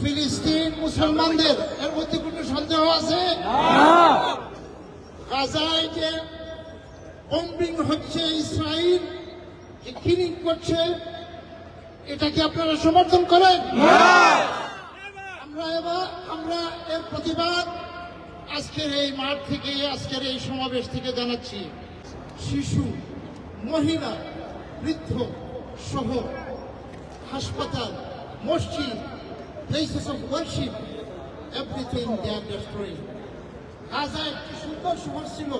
ফিলিস্তিন মুসলমানদের এর মধ্যে কোনো সন্দেহ আছে? গাজায় যে বম্বিং হচ্ছে ইসরায়েল কিলিং করছে এটা কি আপনারা সমর্থন করেন? আমরা এবার আমরা এর প্রতিবাদ আজকের এই মাঠ থেকে আজকের এই সমাবেশ থেকে জানাচ্ছি। শিশু মহিলা বৃদ্ধ সহ হাসপাতাল মসজিদ places of worship everything they are destroying Gaza একটি সুন্দর শহর ছিল।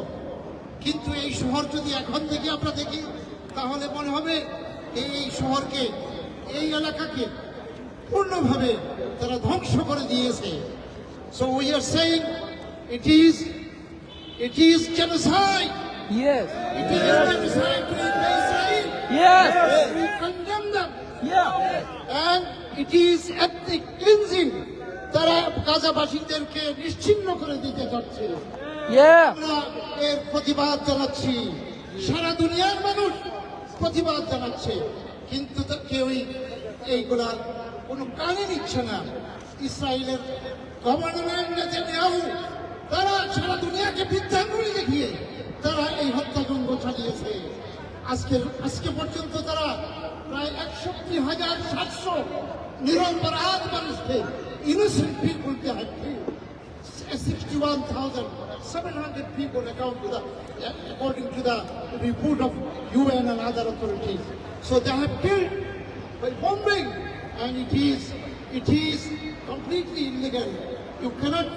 কিন্তু এই শহর যদি এখন থেকে আমরা দেখি তাহলে মনে হবে এই শহরকে এই এলাকাকে পূর্ণভাবে তারা ধ্বংস করে দিয়েছে। So we are saying it is it is genocide Yes. It is genocide to Israel Yes. we condemn them Yeah. and it is ethnic cleansing তারা গাজাবাসীদেরকে নিশ্চিহ্ন করে দিতে Yeah. আমরা এর প্রতিবাদ জানাচ্ছি। সারা দুনিয়ার মানুষ প্রতিবাদ জানাচ্ছে। কিন্তু কেউই এইগুলার কোনো কানে নিচ্ছে না। ইসরায়েলের গভর্নমেন্ট নেতানিয়াহু তারা সারা দুনিয়াকে বৃদ্ধাঙ্গুলি দেখিয়ে তারা এই হত্যাযজ্ঞ চালিয়েছে। আজকে আজকে পর্যন্ত তারা হাজার সাতশো নিরপরাধ মানুষকে ইনোসেন্ট পিপুলকে হত্যা 61,700 people account to the, according to the report of UN and other authorities. So they have killed by bombing and it is, it is completely illegal. You cannot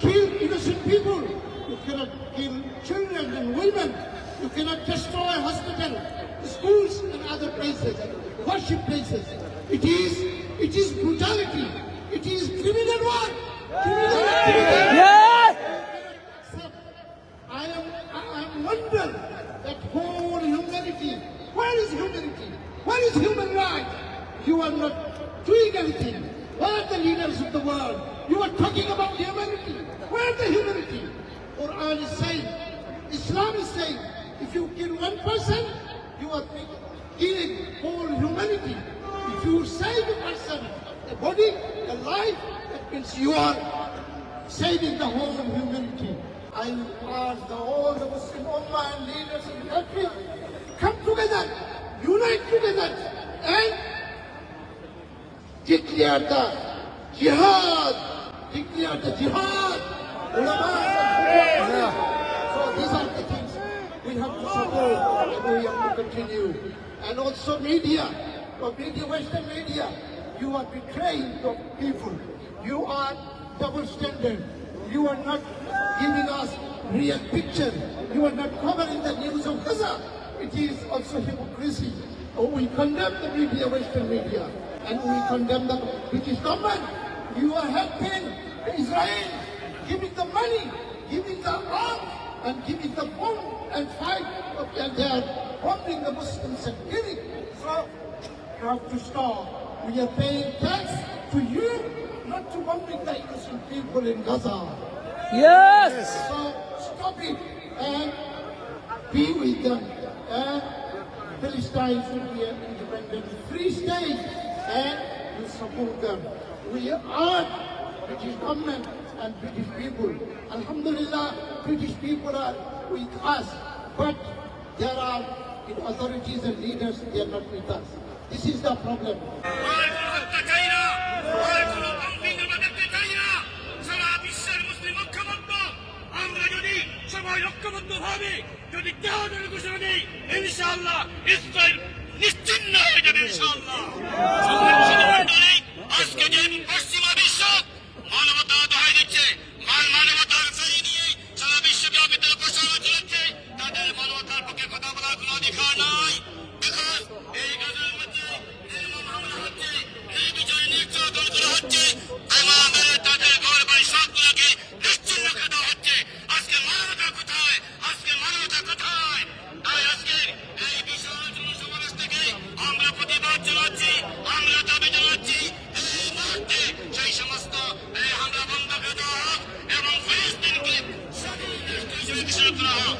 kill innocent people. You cannot kill children and women. You cannot destroy hospitals, schools and other places, worship places. It is, it is brutality. It is criminal work. Criminal activity. I am, I am wonder that whole humanity, where is humanity? Where is human rights? You are not doing anything. Where are the leaders of the world? You are talking about humanity. Where is the humanity? Quran is saying, Islam is saying, if you kill one person, you are killing whole humanity. If you save a person, a body, a life, that means you are saving the whole of humanity. I urge the all the Muslim Ummah and leaders in the country, come together, unite together, and declare the jihad, declare the jihad. Ulama So these are the things we have to support and we have to continue. And also media, media, Western media, you are betraying the people. You are double standard. You are not giving us real picture. You are not covering the news of Gaza. It is also hypocrisy. Oh, we condemn the media, Western media, and we condemn the British government. You are helping Israel, giving the money, giving the arms, and giving the bomb and fight, and they are bombing the Muslims and killing. So you have to stop. We are paying tax to you, not to bombing the innocent people in Gaza. Yes. So stop it and be with them. And Palestine should be an independent free state and you support them. We are British government and British people. Alhamdulillah, British people are with us, but there are in authorities and leaders, they are not with us. This is the problem. ঐক্যবদ্ধভাবে যদি দেওয়ানের ঘোষণা নেই ইনশাআল্লাহ Israel নিশ্চিন্ন হয়ে যাবে ইনশাআল্লাহ আজকে যে পশ্চিম জানাচ্ছি, আমরা দাবি জানাচ্ছি, এই মুহূর্তে সেই সমস্ত হামলা বন্ধ করে দেওয়া হোক এবং ফিলিস্তিনকে স্বাধীন দেশ করা হোক।